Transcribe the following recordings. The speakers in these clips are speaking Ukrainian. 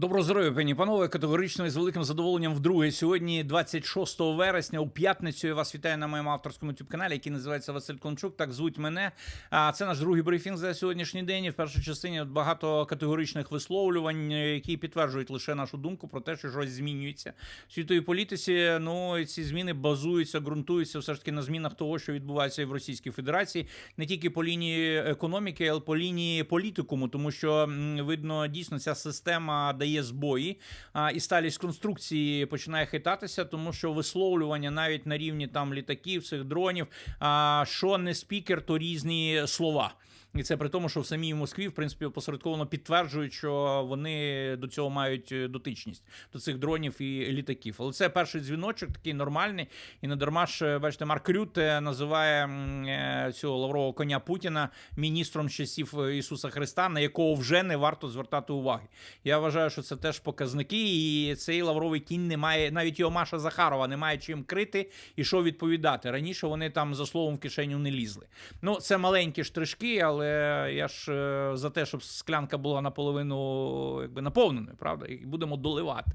Доброго здоров'я, пані панове. Категорично і з великим задоволенням вдруге. Сьогодні, 26 вересня, у п'ятницю я вас вітаю на моєму авторському youtube каналі, який називається Василь Кончук. Так звуть мене. А це наш другий брифінг за сьогоднішній день. І в першій частині багато категоричних висловлювань, які підтверджують лише нашу думку про те, що щось змінюється в світовій політиці. Ну і ці зміни базуються, ґрунтуються все ж таки на змінах того, що відбувається і в Російській Федерації, не тільки по лінії економіки, але по лінії політикуму, тому що видно дійсно ця система дає збої, а, і сталість конструкції починає хитатися, тому що висловлювання навіть на рівні там літаків, цих дронів, а, що не спікер, то різні слова. І це при тому, що в самій Москві, в принципі, опосередковано підтверджують, що вони до цього мають е, дотичність до цих дронів і літаків. Але це перший дзвіночок, такий нормальний. І не дарма ж, е, бачите, Марк Рютте називає е, цього лаврового коня Путіна міністром часів Ісуса Христа, на якого вже не варто звертати уваги. Я вважаю, що це теж показники, і цей лавровий кінь не має, навіть його Маша Захарова не має чим крити і що відповідати. Раніше вони там за словом в кишеню не лізли. Ну, це маленькі штришки, але я ж е, за те, щоб склянка була наполовину якби наповненою, правда, і будемо доливати.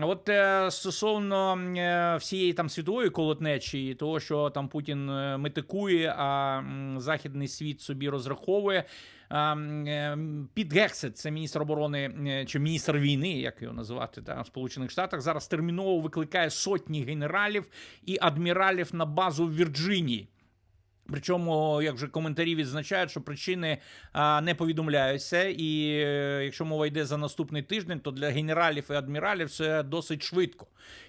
От е, стосовно е, всієї там світової колотнечі, і того, що там Путін метикує, а західний світ собі розраховує. Піт Гексет, це міністр оборони чи міністр війни, як його називати та, в Сполучених Штатах, зараз терміново викликає сотні генералів і адміралів на базу в Вірджинії. Причому, як вже коментарі відзначають, що причини а, не повідомляються, і е, якщо мова йде за наступний тиждень, то для генералів і адміралів це досить швидко.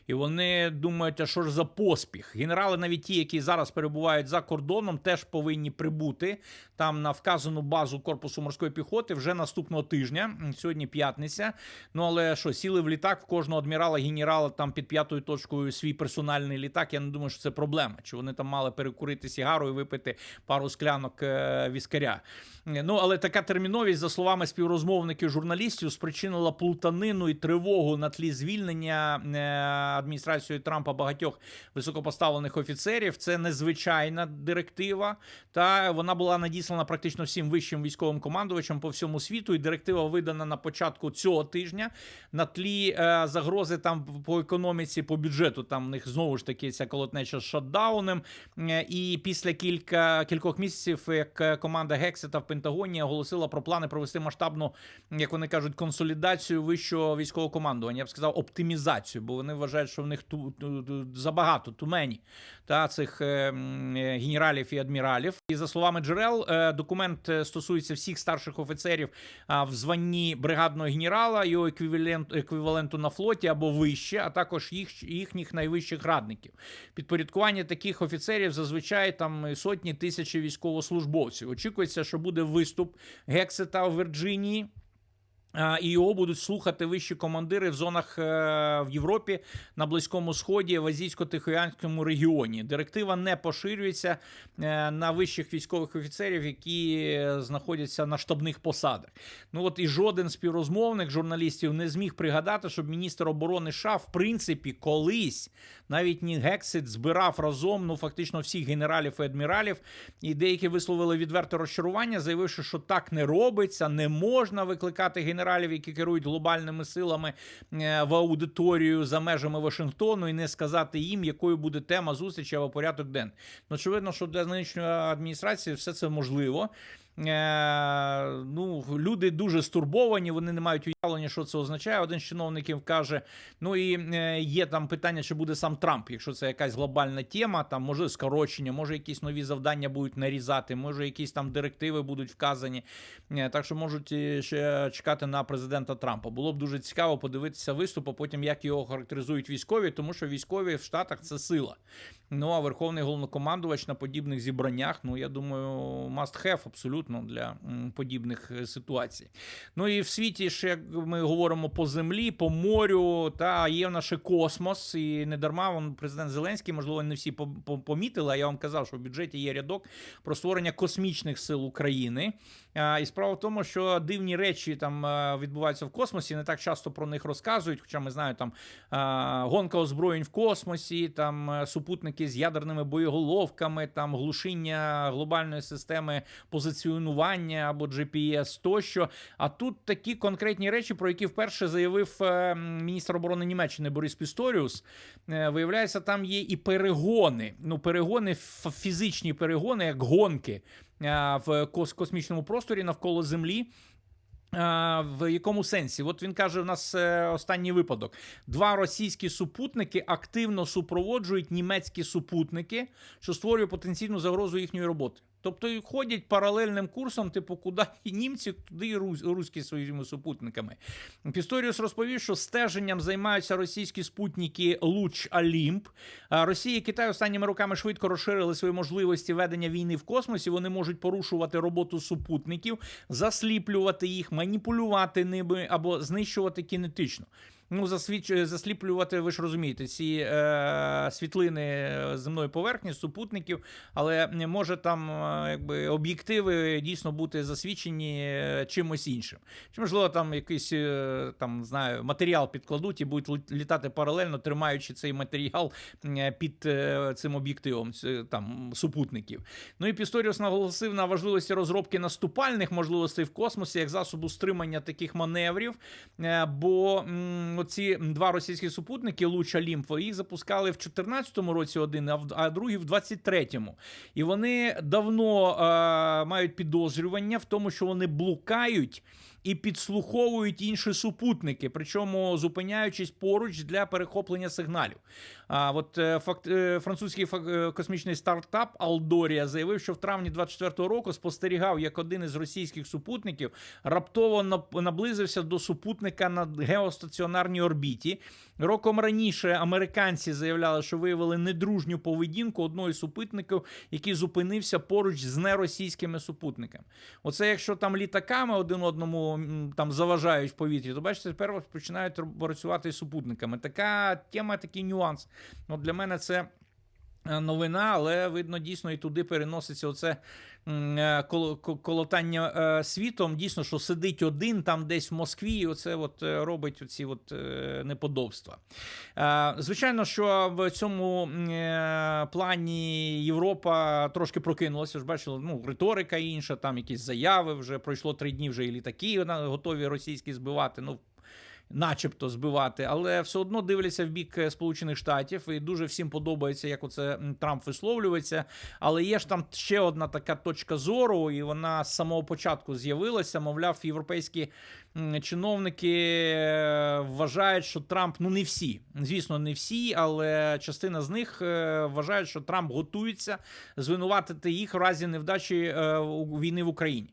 І вони думають, а що ж за поспіх? Генерали, навіть ті, які зараз перебувають за кордоном, теж повинні прибути там на вказану базу корпусу морської піхоти вже наступного тижня. Сьогодні п'ятниця. Ну але що, сіли в літак в кожного адмірала, генерала там під п'ятою точкою свій персональний літак. Я не думаю, що це проблема. Чи вони там мали перекурити сігару і випити пару склянок е, віскаря. Ну але така терміновість, за словами співрозмовників журналістів, спричинила плутанину і тривогу на тлі звільнення е, адміністрацією Трампа багатьох високопоставлених офіцерів. Це незвичайна директива, та вона була надіслана практично всім вищим військовим командувачам по всьому світу. І директива видана на початку цього тижня на тлі е, загрози там по економіці, по бюджету. Там в них знову ж таки ця колотнеча з шатдауном. І після кілька кількох місяців, як е, команда Гексета в Пентагоні оголосила про плани провести масштабну, як вони кажуть, консолідацію вищого військового командування. Я б сказав, оптимізацію, бо вони вважають, що в них ту, ту, ту забагато тумені та цих е, е, генералів і адміралів. І за словами джерел, е, документ е, стосується всіх старших офіцерів а, в званні бригадного генерала, його еквівалент, еквіваленту на флоті або вище, а також їх, їхніх найвищих радників. Підпорядкування таких офіцерів зазвичай там сотні тисячі військовослужбовців. Очікується, що буде виступ Гексета в Вірджинії. І його будуть слухати вищі командири в зонах е, в Європі, на Близькому Сході, в Азійсько-Тихоянському регіоні. Директива не поширюється е, на вищих військових офіцерів, які знаходяться на штабних посадах. Ну от і жоден співрозмовник журналістів не зміг пригадати, щоб міністр оборони США, в принципі, колись навіть ні Гексит збирав разом ну фактично всіх генералів і адміралів. І деякі висловили відверте розчарування, заявивши, що так не робиться, не можна викликати генералів, які керують глобальними силами е, в аудиторію за межами Вашингтону, і не сказати їм, якою буде тема зустрічі або порядок ден. Ну, очевидно, що для нинішньої адміністрації все це можливо. Е, ну, люди дуже стурбовані, вони не мають уявлення, що це означає. Один з чиновників каже: ну і е, є там питання, чи буде сам Трамп, якщо це якась глобальна тема, там може скорочення, може якісь нові завдання будуть нарізати, може якісь там директиви будуть вказані. Е, так що можуть ще чекати на президента Трампа. Було б дуже цікаво подивитися виступ, а потім як його характеризують військові, тому що військові в Штатах це сила. Ну а верховний головнокомандувач на подібних зібраннях, ну я думаю, must have абсолютно для подібних е, ситуацій. Ну і в світі ж, як ми говоримо по землі, по морю, та є в нас ще космос, і не дарма президент Зеленський, можливо, не всі по- по- помітили. А я вам казав, що в бюджеті є рядок про створення космічних сил України. А, І справа в тому, що дивні речі там е, відбуваються в космосі. Не так часто про них розказують. Хоча ми знаємо, там е, гонка озброєнь в космосі, там е, супутники з ядерними боєголовками, там глушіння глобальної системи позиціонування або GPS тощо. А тут такі конкретні речі, про які вперше заявив е, міністр оборони Німеччини Борис Пісторіус. Е, Виявляється, там є і перегони. Ну, перегони, фізичні перегони, як гонки е, в кос- космічному просторі навколо Землі. В якому сенсі? От він каже: у нас е, останній випадок. Два російські супутники активно супроводжують німецькі супутники, що створює потенційну загрозу їхньої роботи. Тобто ходять паралельним курсом, типу, куди і німці, туди і руські своїми супутниками. Пісторіус розповів, що стеженням займаються російські спутники Луч Алімп. Росія і Китай останніми роками швидко розширили свої можливості ведення війни в космосі. Вони можуть порушувати роботу супутників, засліплювати їх, маніпулювати ними або знищувати кінетично. Ну, засвіч... засліплювати, ви ж розумієте, ці е... світлини земної поверхні, супутників, але може там е, якби об'єктиви дійсно бути засвічені е, чимось іншим. Чи можливо там якийсь е, там знаю матеріал підкладуть і будуть літати паралельно, тримаючи цей матеріал е, під е, цим об'єктивом там супутників. Ну і Пісторіус наголосив на важливості розробки наступальних можливостей в космосі як засобу стримання таких маневрів. Е, Бо м, оці два російські супутники Луча Лімфо їх запускали в 2014 році один, а другий в 23-му. І вони давно е, мають підозрювання в тому, що вони блукають. І підслуховують інші супутники, причому зупиняючись поруч для перехоплення сигналів. А от е, факт, е, французький е, космічний стартап Алдорія заявив, що в травні 24-го року спостерігав, як один із російських супутників раптово наблизився до супутника на геостаціонарній орбіті. Роком раніше американці заявляли, що виявили недружню поведінку одного із супутників, який зупинився поруч з неросійськими супутниками. Оце якщо там літаками один одному там заважають в повітрі, то бачите, тепер починають працювати з супутниками. Така тема, такий нюанс. Ну, для мене це. е, Новина, але видно, дійсно і туди переноситься оце е, коло- ко- колотання е, світом. Дійсно, що сидить один там десь в Москві, і оце от робить оці от неподобства. Звичайно, що в цьому плані Європа трошки прокинулася. Ж бачили, ну, риторика інша, там якісь заяви вже пройшло три дні, вже і літаки готові російські збивати. Ну, начебто збивати, але все одно дивляться в бік е, Сполучених Штатів, і дуже всім подобається, як оце Трамп висловлюється. Але є ж там ще одна така точка зору, і вона з самого початку з'явилася. Мовляв, європейські чиновники е, вважають, що Трамп ну не всі, звісно, не всі, але частина з них е, вважають, що Трамп готується звинуватити їх в разі невдачі війни в Україні.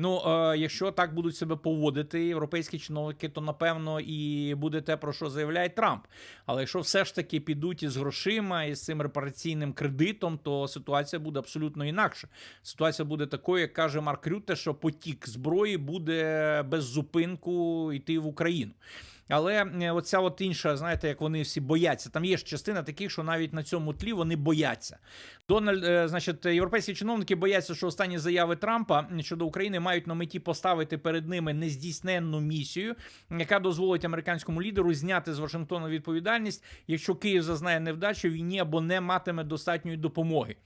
Ну, е, якщо так будуть себе поводити європейські чиновники, то напевно і буде те, про що заявляє Трамп. Але якщо все ж таки підуть із грошима і з цим репараційним кредитом, то ситуація буде абсолютно інакша. Ситуація буде такою, як каже Марк Рюте, що потік зброї буде без зупинку йти в Україну. Але е, оця от інша, знаєте, як вони всі бояться. Там є ж частина таких, що навіть на цьому тлі вони бояться. Дональд, е, значить, європейські чиновники бояться, що останні заяви Трампа щодо України мають на меті поставити перед ними нездійсненну місію, яка дозволить американському лідеру зняти з Вашингтона відповідальність, якщо Київ зазнає невдачі в війні або не матиме достатньої допомоги.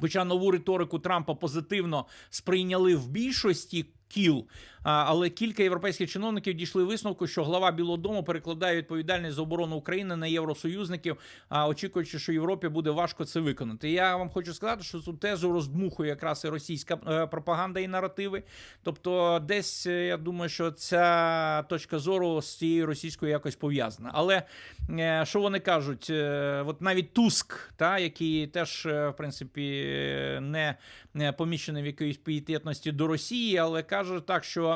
Хоча нову риторику Трампа позитивно сприйняли в більшості кіл, але кілька європейських чиновників дійшли висновку, що глава Білого Дому перекладає відповідальність за оборону України на євросоюзників, очікуючи, що Європі буде важко це виконати. Я вам хочу сказати, що цю тезу роздмухує якраз і російська е, пропаганда і наративи. Тобто, десь е, я думаю, що ця точка зору з цією російською якось пов'язана. Але е, що вони кажуть? От навіть Туск, та який теж в принципі не помічений в якоїсь пієтетності до Росії, але каже так, що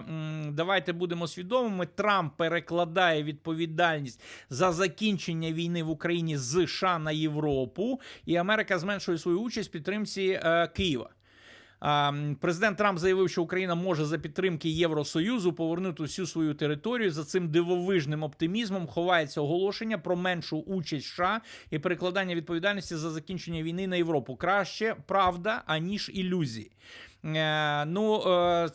давайте будемо свідомими. Трамп перекладає відповідальність за закінчення війни в Україні з США на Європу, і Америка зменшує свою участь в підтримці е, Києва. Президент Трамп заявив, що Україна може за підтримки Євросоюзу повернути всю свою територію. За цим дивовижним оптимізмом ховається оголошення про меншу участь США і перекладання відповідальності за закінчення війни на Європу. Краще правда аніж ілюзії. Е, Ну, е,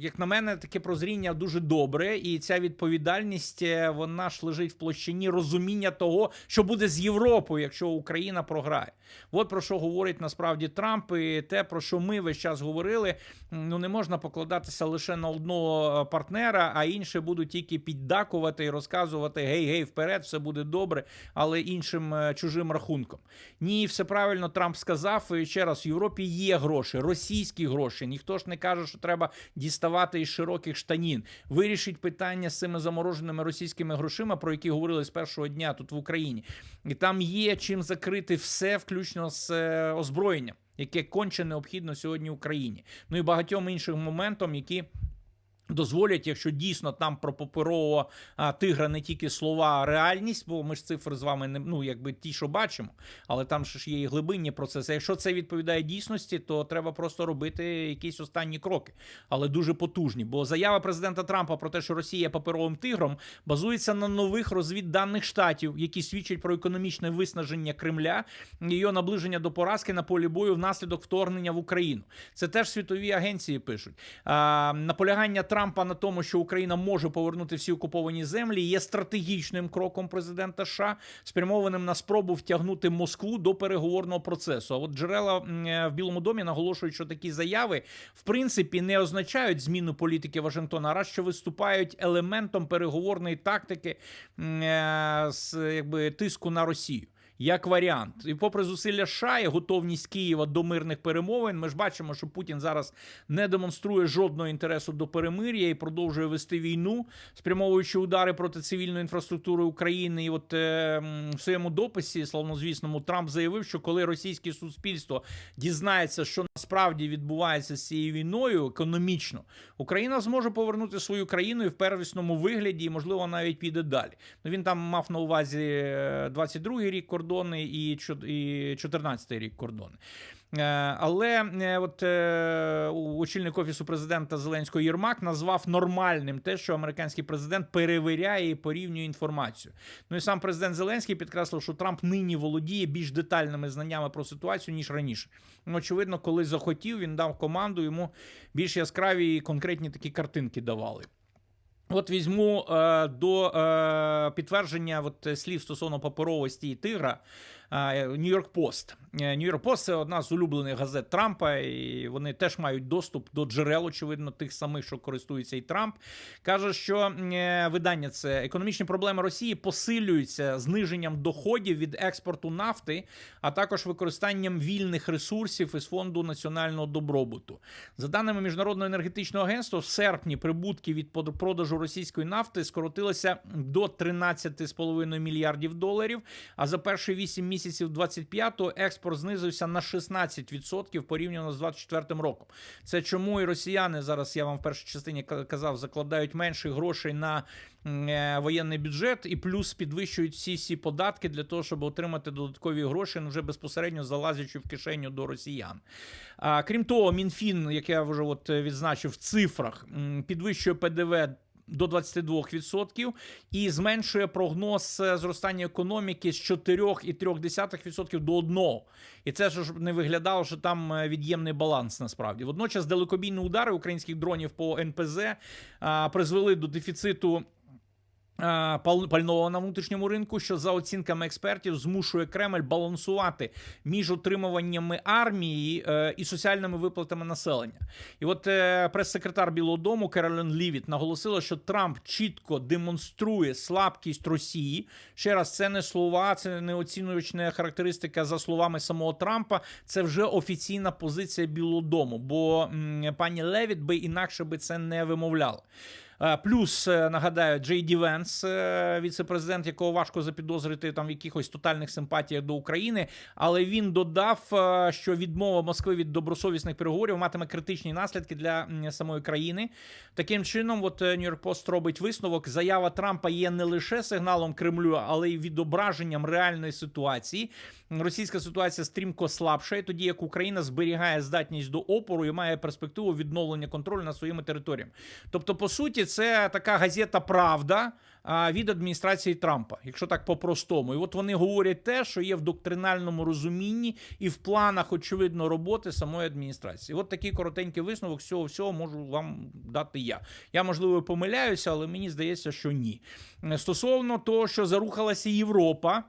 як на мене, таке прозріння дуже добре, і ця відповідальність е, вона ж лежить в площині розуміння того, що буде з Європою, якщо Україна програє. От про що говорить насправді Трамп, і те, про що ми весь час говорили. Ну не можна покладатися лише на одного партнера, а інші будуть тільки піддакувати і розказувати гей, гей, вперед, все буде добре, але іншим чужим рахунком. Ні, все правильно Трамп сказав. І ще раз, в Європі є гроші, російські гроші. Ніхто ж не каже, що треба діставати із широких штанін. Вирішить питання з цими замороженими російськими грошима, про які говорили з першого дня тут в Україні. І там є чим закрити все, включно з е, озброєнням, яке конче необхідно сьогодні Україні. Ну і багатьом іншим моментам, які. Дозволять, якщо дійсно там про паперового тигра не тільки слова, а реальність, бо ми ж цифри з вами не ну якби ті, що бачимо, але там ж є і глибинні процеси. Якщо це відповідає дійсності, то треба просто робити якісь останні кроки, але дуже потужні. Бо заява президента Трампа про те, що Росія є паперовим тигром, базується на нових розвідданих штатів, які свідчать про економічне виснаження Кремля, і його наближення до поразки на полі бою внаслідок вторгнення в Україну. Це теж світові агенції пишуть. А, наполягання Трампа на тому, що Україна може повернути всі окуповані землі, є стратегічним кроком президента США, спрямованим на спробу втягнути Москву до переговорного процесу. А от джерела е, в Білому домі наголошують, що такі заяви в принципі не означають зміну політики Вашингтона, а раз що виступають елементом переговорної тактики е, з якби тиску на Росію. Як варіант, і попри зусилля США і готовність Києва до мирних перемовин, ми ж бачимо, що Путін зараз не демонструє жодного інтересу до перемир'я і продовжує вести війну, спрямовуючи удари проти цивільної інфраструктури України. І от е, в своєму дописі, славнозвісному, Трамп заявив, що коли російське суспільство дізнається, що насправді відбувається з цією війною економічно, Україна зможе повернути свою країну і в первісному вигляді, і можливо навіть піде далі. Ну він там мав на увазі е, 22-й рік кордони і чо- 14-й рік кордони. Е, Але е, от е, очільник офісу президента Зеленського Єрмак назвав нормальним те, що американський президент перевіряє і порівнює інформацію. Ну і сам президент Зеленський підкреслив, що Трамп нині володіє більш детальними знаннями про ситуацію ніж раніше. Ну, очевидно, коли захотів, він дав команду, йому більш яскраві і конкретні такі картинки давали. От візьму е, до е, підтвердження от, е, слів стосовно паперовості і тигра. Нью-Йорк Пост. Нью-Йорк Пост це одна з улюблених газет Трампа, і вони теж мають доступ до джерел, очевидно, тих самих, що користується і Трамп. Каже, що е, видання це економічні проблеми Росії посилюються зниженням доходів від експорту нафти, а також використанням вільних ресурсів із фонду національного добробуту. За даними міжнародного енергетичного агентства, в серпні прибутки від продажу російської нафти скоротилися до 13,5 мільярдів доларів. А за перші 8 місяців 25-го експорт знизився на 16% порівняно з 24 роком. Це чому і росіяни зараз я вам в першій частині казав, закладають менше грошей на е, воєнний бюджет і плюс підвищують всі всі податки для того, щоб отримати додаткові гроші, ну, вже безпосередньо залазячи в кишеню до росіян. А, крім того, МінФін, як я вже от е, відзначив в цифрах, підвищує ПДВ. До 22% і зменшує прогноз е, зростання економіки з 4,3% до 1%. І це ж не виглядало, що там е, від'ємний баланс насправді. Водночас далекобійні удари українських дронів по НПЗ призвели до дефіциту пального на внутрішньому ринку, що за оцінками експертів змушує Кремль балансувати між утримуваннями армії е, і соціальними виплатами населення. І от е, прес-секретар Білого Дому Керолін Лівіт наголосила, що Трамп чітко демонструє слабкість Росії. Ще раз, це не слова, це не оцінювачна характеристика за словами самого Трампа. Це вже офіційна позиція Білого Дому, бо пані Левіт би інакше би це не вимовляла. Е, Плюс е, нагадаю, Джей Ді Венс, е, віце-президент, якого важко запідозрити там в якихось тотальних симпатіях до України, але він додав, що відмова Москви від добросовісних переговорів матиме критичні наслідки для самої країни. Таким чином, от Нью-Йорк Пост робить висновок. Заява Трампа є не лише сигналом Кремлю, але й відображенням реальної ситуації. Російська ситуація стрімко слабшає, тоді як Україна зберігає здатність до опору і має перспективу відновлення контролю над своїми територіями. Тобто, по суті, суті, це така газета Правда. Від адміністрації Трампа, якщо так по-простому, і от вони говорять те, що є в доктринальному розумінні і в планах, очевидно, роботи самої адміністрації. От такий коротенький висновок з цього всього можу вам дати я. Я можливо помиляюся, але мені здається, що ні. Стосовно того, що зарухалася Європа.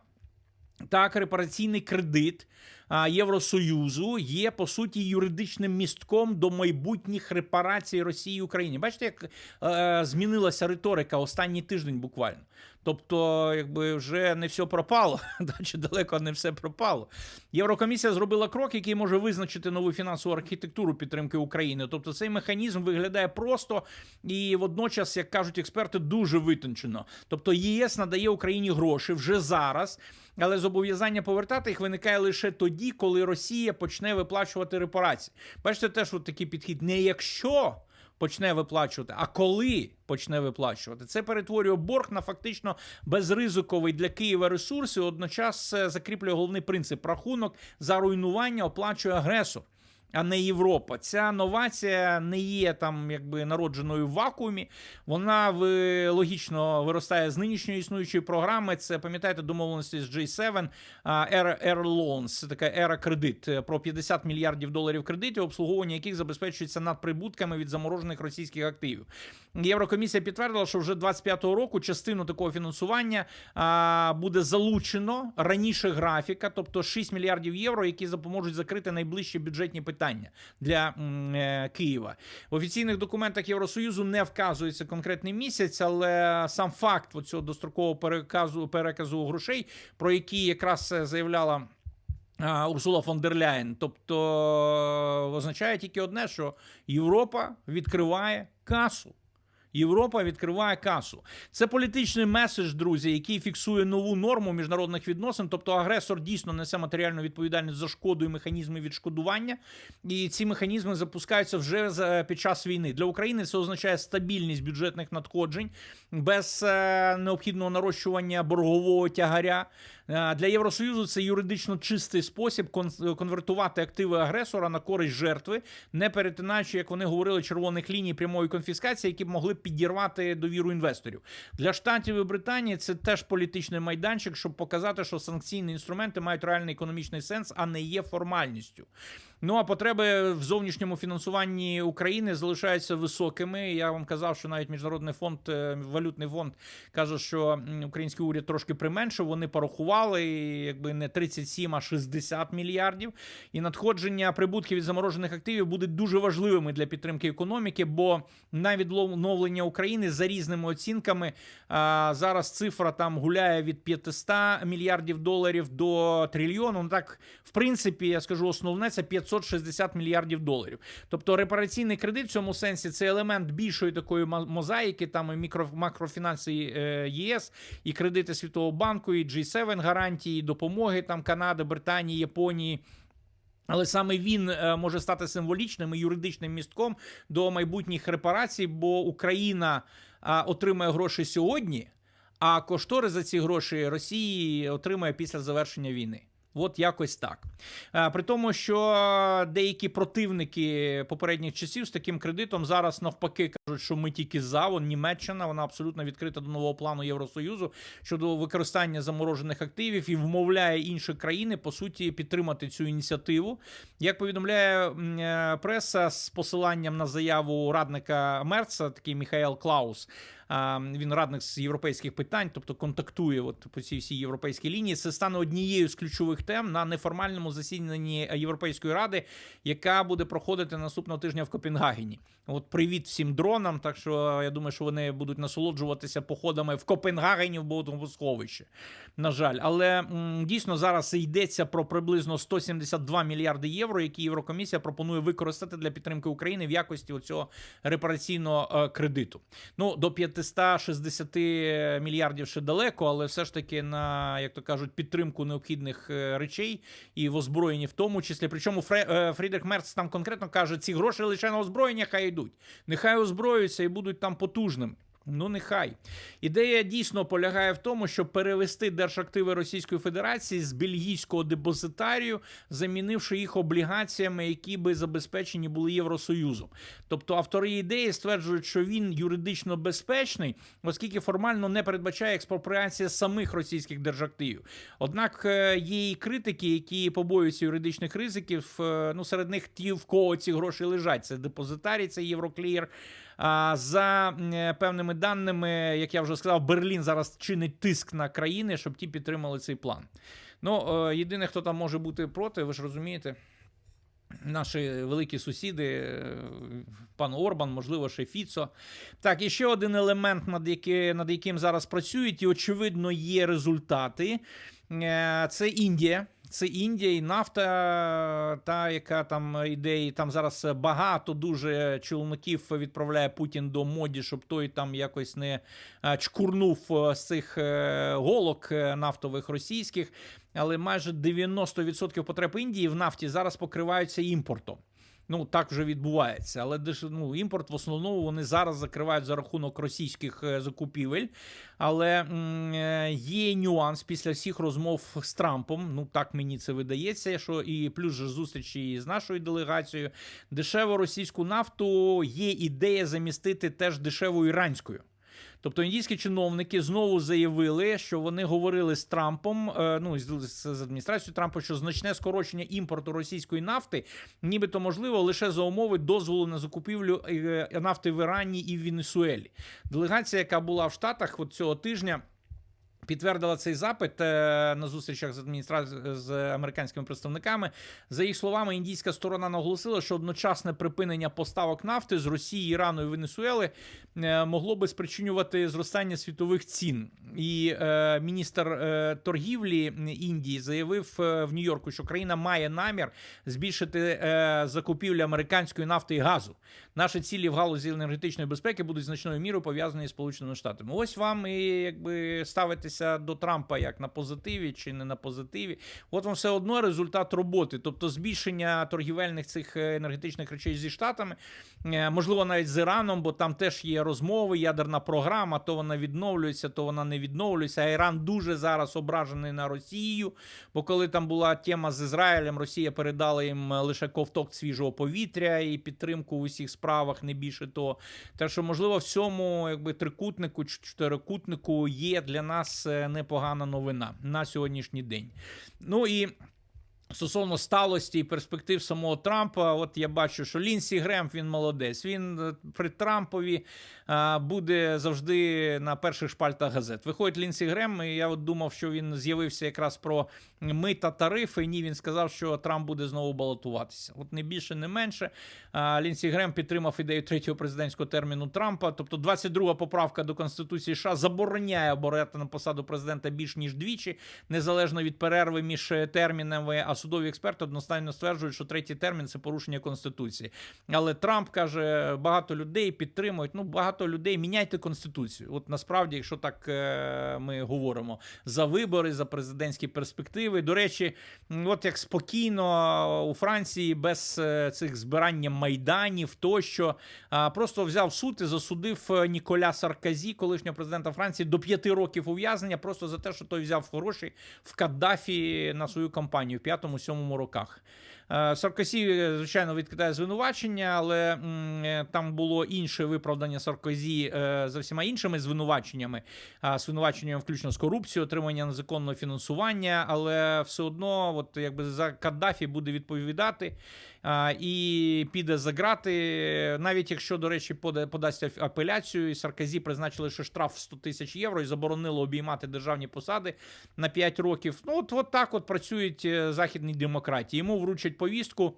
Так, репараційний кредит Євросоюзу є по суті юридичним містком до майбутніх репарацій Росії і Україні. Бачите, як е, змінилася риторика останній тиждень буквально. Тобто, якби вже не все пропало, чи далеко не все пропало. Єврокомісія зробила крок, який може визначити нову фінансову архітектуру підтримки України. Тобто, цей механізм виглядає просто і водночас, як кажуть експерти, дуже витончено. Тобто, ЄС надає Україні гроші вже зараз. Але зобов'язання повертати їх виникає лише тоді, коли Росія почне виплачувати репарації. Бачите, теж от такий підхід. Не якщо почне виплачувати, а коли почне виплачувати. Це перетворює борг на фактично безризиковий для Києва ресурс і одночас е, закріплює головний принцип рахунок за руйнування оплачує агресор. А не Європа. Ця новація не є там якби народженою в вакуумі. Вона в, логічно виростає з нинішньої існуючої програми. Це пам'ятаєте домовленості з J7 а, Air, Air Loans, така ера кредит е, про 50 мільярдів доларів кредитів, обслуговування яких забезпечується надприбутками від заморожених російських активів. Єврокомісія підтвердила, що вже 25-го року частину такого фінансування а, буде залучено раніше графіка, тобто 6 мільярдів євро, які допоможуть закрити найближчі бюджетні питання для е, Києва. В офіційних документах Євросоюзу не вказується конкретний місяць, але сам факт цього дострокового переказу переказу грошей, про які якраз е, заявляла. Урсула фон дер Ляєн. Тобто е, означає тільки одне, що Європа відкриває касу. Європа відкриває касу. Це політичний меседж, друзі, який фіксує нову норму міжнародних відносин. Тобто агресор дійсно несе матеріальну відповідальність за шкоду і механізми відшкодування. І ці механізми запускаються вже під час війни. Для України це означає стабільність бюджетних надходжень без е, необхідного нарощування боргового тягаря. Е, Для Євросоюзу це юридично чистий спосіб кон- конвертувати активи агресора на користь жертви, не перетинаючи, як вони говорили, червоних ліній прямої конфіскації, які б могли підірвати довіру інвесторів. Для штатів і Британії це теж політичний майданчик, щоб показати, що санкційні інструменти мають реальний економічний сенс, а не є формальністю. Ну а потреби в зовнішньому фінансуванні України залишаються високими. Я вам казав, що навіть міжнародний фонд, е, валютний фонд каже, що український уряд трошки применшив. Вони порахували якби не 37, а 60 мільярдів. І надходження прибутків від заморожених активів буде дуже важливими для підтримки економіки, бо на відновлення України за різними оцінками зараз цифра там гуляє від 500 мільярдів доларів до трильйону. Ну так, в принципі, я скажу, основне це 560 мільярдів доларів. Тобто репараційний кредит в цьому сенсі це елемент більшої такої мо- мозаїки, там і мікро, макрофінанси е, ЄС, і кредити Світового банку, і G7 гарантії, і допомоги там Канади, Британії, Японії. Але саме він е, може стати символічним і юридичним містком до майбутніх репарацій, бо Україна отримає гроші сьогодні, а кошторис за ці гроші Росії отримає після завершення війни. От якось так. Е, При тому, що деякі противники попередніх часів з таким кредитом зараз навпаки кажуть, що ми тільки за Вон Німеччина, вона абсолютно відкрита до нового плану Євросоюзу щодо використання заморожених активів і вмовляє інші країни по суті підтримати цю ініціативу. Як повідомляє е, преса з посиланням на заяву радника Мерца, такий Міхаел Клаус. Він радник з європейських питань, тобто контактує от по цій всій європейській лінії. Це стане однією з ключових тем на неформальному засіданні Європейської ради, яка буде проходити наступного тижня в Копенгагені. От привіт всім дронам. Так що я думаю, що вони будуть насолоджуватися походами в Копенгагені в бомбосховище. На жаль, але м, дійсно зараз йдеться про приблизно 172 мільярди євро, які Єврокомісія пропонує використати для підтримки України в якості цього репараційного е, кредиту. Ну до 560 мільярдів ще далеко, але все ж таки на як то кажуть підтримку необхідних е, речей і в озброєнні, в тому числі. Причому е, Фрідрих Мерц там конкретно каже, ці гроші лише на озброєння хай йдуть. Нехай озброюються і будуть там потужними. Ну, нехай ідея дійсно полягає в тому, щоб перевести держактиви Російської Федерації з бельгійського депозитарію, замінивши їх облігаціями, які би забезпечені були Євросоюзом. Тобто автори ідеї стверджують, що він юридично безпечний, оскільки формально не передбачає експропріація самих російських держактивів. Однак е, є і критики, які побоюються юридичних ризиків. е, Ну, серед них ті, в кого ці гроші лежать. Це депозитарій, це Євроклір. За е, певними даними, як я вже сказав, Берлін зараз чинить тиск на країни, щоб ті підтримали цей план. Ну, е, єдине, хто там може бути проти, ви ж розумієте. Наші великі сусіди, е, пан Орбан, можливо, ще Фіцо. Так, і ще один елемент, над, яки, над яким зараз працюють, і очевидно є результати. Це Індія. Це Індія і нафта, та яка там іде, і там зараз багато дуже чоловіків відправляє Путін до моді, щоб той там якось не е, чкурнув е, з цих е, голок е, нафтових російських. Але майже 90% потреб Індії в нафті зараз покриваються імпортом. Ну, так вже відбувається. Але ну, імпорт в основному вони зараз закривають за рахунок російських е, закупівель. Але е, є нюанс після всіх розмов з Трампом. Ну так мені це видається. Що і плюс же зустрічі з нашою делегацією. Дешеву російську нафту є ідея замістити теж дешевою іранською. Тобто індійські чиновники знову заявили, що вони говорили з Трампом, е, ну з, адміністрацією Трампа, що значне скорочення імпорту російської нафти, нібито можливо лише за умови дозволу на закупівлю е, нафти в Ірані і в Венесуелі. Делегація, яка була в Штатах от цього тижня. Підтвердила цей запит е, на зустрічах з адміністра... з американськими представниками. За їх словами, індійська сторона наголосила, що одночасне припинення поставок нафти з Росії, Ірану і Венесуели е, могло би спричинювати зростання світових цін. І е, міністр е, торгівлі Індії заявив е, в Нью-Йорку, що країна має намір збільшити е, закупівлю американської нафти і газу. Наші цілі в галузі енергетичної безпеки будуть значною мірою пов'язані з Сполученими Штатами. Ось вам і якби ставитися до Трампа як на позитиві чи не на позитиві. От вам все одно результат роботи, тобто збільшення торгівельних цих е, енергетичних речей зі штатами, е, можливо, навіть з Іраном, бо там теж є розмови, ядерна програма, то вона відновлюється, то вона не відновлюється. А Іран дуже зараз ображений на Росію. Бо коли там була тема з Ізраїлем, Росія передала їм лише ковток свіжого повітря і підтримку в усіх справах, не більше того. Так що, можливо, в цьому якби трикутнику чотирикутнику є для нас непогана новина на сьогоднішній день. Ну і. Стосовно сталості і перспектив самого Трампа, от я бачу, що Лінсі Грем він молодець. Він е, при Трампові буде завжди на перших шпальтах газет. Виходить Лінсі Грем, і я от думав, що він з'явився якраз про мита тарифи. Ні, він сказав, що Трамп буде знову балотуватися. От не більше, не менше. Лінсі Грем підтримав ідею третього президентського терміну Трампа. Тобто, 22 поправка до Конституції США забороняє обирати на посаду президента більш ніж двічі, незалежно від перерви між термінами. А судові експерти одностайно стверджують, що третій термін це порушення конституції. Але Трамп каже, багато людей підтримують. Ну багато людей міняйте конституцію. От насправді, якщо так е, ми говоримо за вибори, за президентські перспективи. До речі, от як спокійно у Франції без е, цих збирання майданів, тощо просто взяв суд і засудив е, Ніколя Сарказі, колишнього президента Франції, до п'яти років ув'язнення, просто за те, що той взяв гроші в Каддафі на свою кампанію в п'ятому-сьомому роках. Е, Саркозі, е, звичайно, відкидає звинувачення, але е, там було інше виправдання Саркозі за всіма іншими звинуваченнями, звинуваченням включно з корупцією, отримання незаконного фінансування, але все одно, от якби за Каддафі буде відповідати і піде за грати. Навіть якщо, до речі, пода- подасть апеляцію, і Саркозі призначили ще штраф в 100 тисяч євро і заборонило обіймати державні посади на 5 років. Ну, от, от так от працюють е, західні демократії. Йому вручать повістку.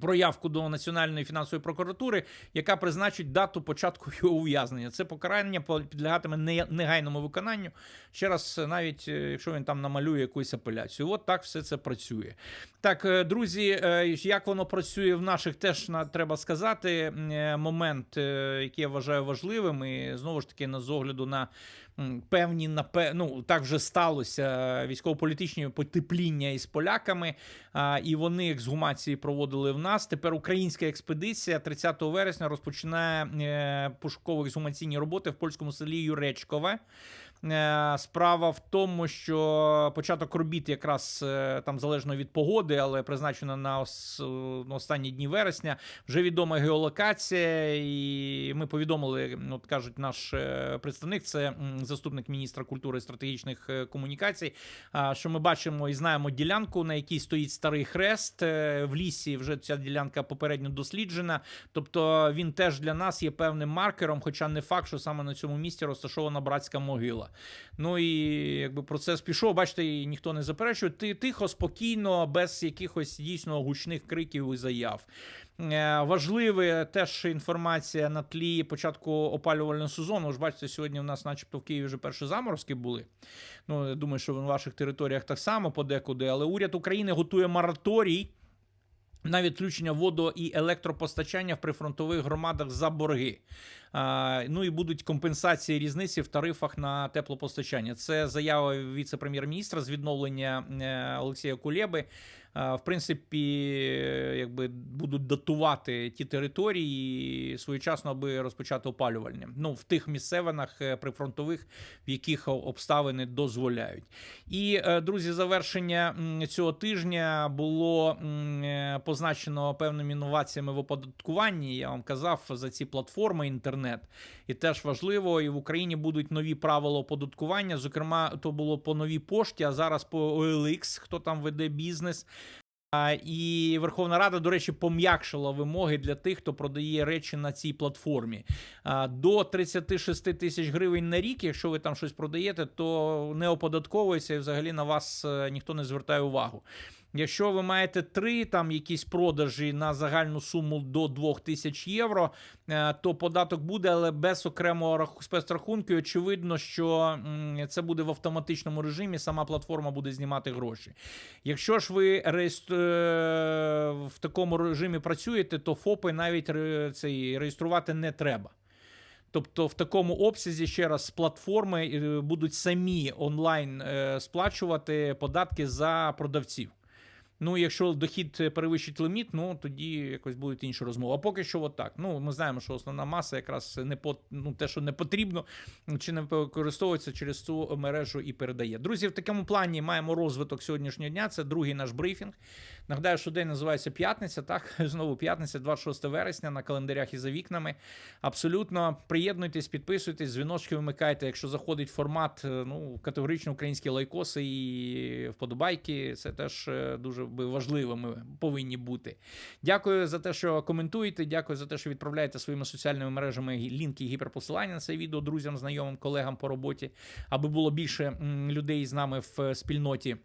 Про явку до Національної фінансової прокуратури, яка призначить дату початку його ув'язнення. Це покарання підлягатиме негайному виконанню. Ще раз, навіть е, якщо він там намалює якусь апеляцію. От так все це працює. Так, е, друзі, е, як воно працює в наших, теж треба сказати. Е, Момент, е, який я вважаю важливим, і знову ж таки, на з огляду на певні напе... ну, так вже сталося військово-політичні потепління із поляками, і вони ексгумації проводили в нас. Тепер українська експедиція 30 вересня розпочинає е, пошуково-ексгумаційні роботи в польському селі Юречкове. Е, Справа в тому, що початок робіт якраз е, там залежно від погоди, але призначено на ос- останні дні вересня. Вже відома геолокація, і ми повідомили, от кажуть, наш е, представник, це заступник міністра культури і стратегічних комунікацій. Що ми бачимо і знаємо ділянку, на якій стоїть старий хрест. В лісі вже ця ділянка попередньо досліджена. Тобто він теж для нас є певним маркером, хоча не факт, що саме на цьому місці розташована братська могила. Ну і якби процес пішов, бачите, і ніхто не заперечує. Ти тихо, спокійно, без якихось дійсно гучних криків і заяв. Е, Важлива теж інформація на тлі початку опалювального сезону. Ж бачите, сьогодні у нас, начебто, в Києві вже перші заморозки були. Ну, я думаю, що в ваших територіях так само подекуди, але уряд України готує мораторій. На відключення водо і електропостачання в прифронтових громадах за борги. Ну і будуть компенсації різниці в тарифах на теплопостачання. Це заява віце-прем'єр-міністра з відновлення е, Олексія Кулєби. В принципі, якби будуть датувати ті території своєчасно, аби розпочати опалювання. Ну, в тих місцевинах е, прифронтових, в яких обставини дозволяють. І, е, друзі, завершення цього тижня було е, позначено певними інноваціями в оподаткуванні. Я вам казав за ці платформи інтернет. І теж важливо, і в Україні будуть нові правила оподаткування. Зокрема, то було по новій пошті, а зараз по OLX, хто там веде бізнес. І Верховна Рада, до речі, пом'якшила вимоги для тих, хто продає речі на цій платформі. До 36 тисяч гривень на рік, якщо ви там щось продаєте, то не оподатковується і взагалі на вас е, ніхто не звертає увагу. Якщо ви маєте три там якісь продажі на загальну суму до 2000 євро, е, то податок буде, але без окремого рах- спецрахунку. І Очевидно, що це буде в автоматичному режимі. Сама платформа буде знімати гроші. Якщо ж ви реєстр... е, в такому режимі працюєте, то ФОПи навіть цей реєструвати не треба. Тобто, в такому обсязі ще раз платформи е, будуть самі онлайн сплачувати податки за продавців. Ну, якщо дохід е, перевищить ліміт, ну тоді якось будуть інші розмови. А поки що, от так. Ну, ми знаємо, що основна маса якраз не по ну, те, що не потрібно, чи не використовується через цю мережу і передає. Друзі, в такому плані маємо розвиток сьогоднішнього дня. Це другий наш брифінг. Нагадаю, що день називається П'ятниця. Так, знову п'ятниця, 26 вересня на календарях і за вікнами. Абсолютно приєднуйтесь, підписуйтесь, дзвіночки вимикайте. Якщо заходить формат, е, ну категорично українські лайкоси і вподобайки, це теж е, дуже важливими повинні бути. Дякую за те, що коментуєте. Дякую за те, що відправляєте своїми соціальними мережами лінки і гіперпосилання на це відео друзям, знайомим, колегам по роботі, аби було більше людей з нами в е, спільноті.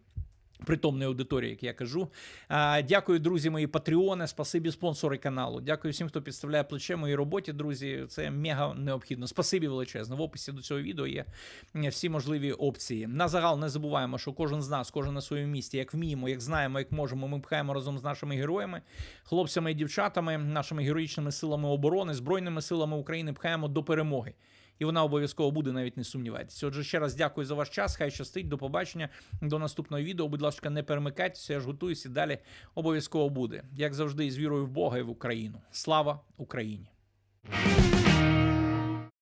Притомної аудиторії, як я кажу. А, Дякую, друзі, мої патреони. Спасибі спонсори каналу. Дякую всім, хто підставляє плече моїй роботі, друзі. Це мега необхідно. Спасибі величезно. В описі до цього відео є всі можливі опції. На загал не забуваємо, що кожен з нас, кожен на своєму місці, як вміємо, як знаємо, як можемо. Ми пхаємо разом з нашими героями, хлопцями і дівчатами, нашими героїчними силами оборони, збройними силами України пхаємо до перемоги. І вона обов'язково буде, навіть не сумнівайтеся. Отже, ще раз дякую за ваш час. Хай щастить, до побачення, до наступного відео. Будь ласка, не перемикайтеся, я ж готуюся. Далі обов'язково буде. Як завжди, з вірою в Бога і в Україну. Слава Україні!